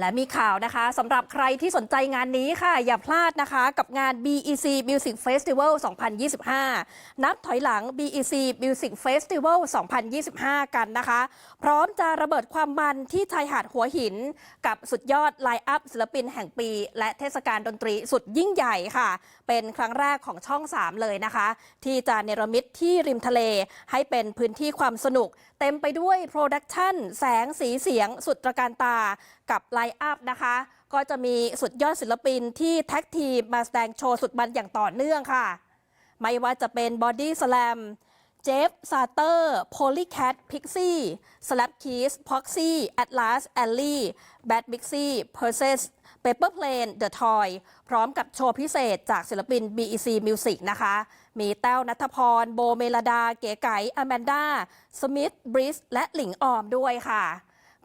และมีข่าวนะคะสำหรับใครที่สนใจงานนี้ค่ะ อย่าพลาดนะคะกับงาน BEC Music Festival 2025 นับถอยหลัง BEC Music Festival 2025 กันนะคะ พร้อมจะระเบิดความมันที่ชายหาดหัวหิน กับสุดยอดไลน์อัพศิลปินแห่งปี และเทศกาลดนตรีสุดยิ่งใหญ่ค่ะ เป็นครั้งแรกของช่อง 3 เลยนะคะ ที่จะเนรมิตที่ริมทะเล ให้เป็นพื้นที่ความสนุก เต็มไปด้วยโปรดักชันแสงสีเสียงสุดตระการตา กับไลน์อัพนะคะ ก็จะมีสุดยอดศิลปินที่แท็กทีมมาแสดงโชว์สุดมันอย่างต่อเนื่องค่ะ ไม่ว่าจะเป็นบอดี้ส a ลมเจฟซาเตอร์โพลีแคทพิกซี่สลับคีสพ็อกซี่แอตลาสแอลลี่แบดบิกซี่เพอร์เซสเปเปอร์เพลนเดอะทอยพร้อมกับโชว์พิเศษจากศิลปิน BEC Music นะคะ มีแต้วนัทพร โบเมลดา เก๋ไก่อแมนดา สมิธบริส และหลิงออมด้วยค่ะ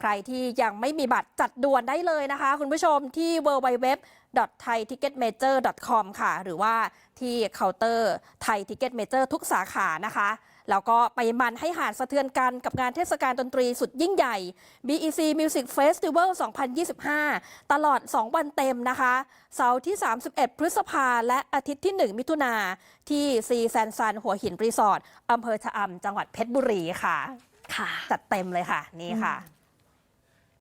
ใครที่ยังไม่มีบัตรจัดด่วนได้เลยนะคะ คุณผู้ชมที่ www.thaiticketmajor.com ค่ะ หรือว่าที่เคาน์เตอร์ไทยทิกเก็ตเมเจอร์ทุกสาขานะคะแล้วก็ไปมันให้หาดสะเทือนกันกับงานเทศกาลดนตรีสุดยิ่งใหญ่ BEC Music Festival 2025 ตลอด 2 วันเต็มนะคะ เสาร์ที่ 31 พฤษภาและอาทิตย์ที่ 1 มิถุนาที่ซีแซนซัน หัวหินรีสอร์ทอำเภอชะอำจังหวัดเพชรบุรีค่ะ ค่ะ จัดเต็มเลยค่ะ นี่ค่ะ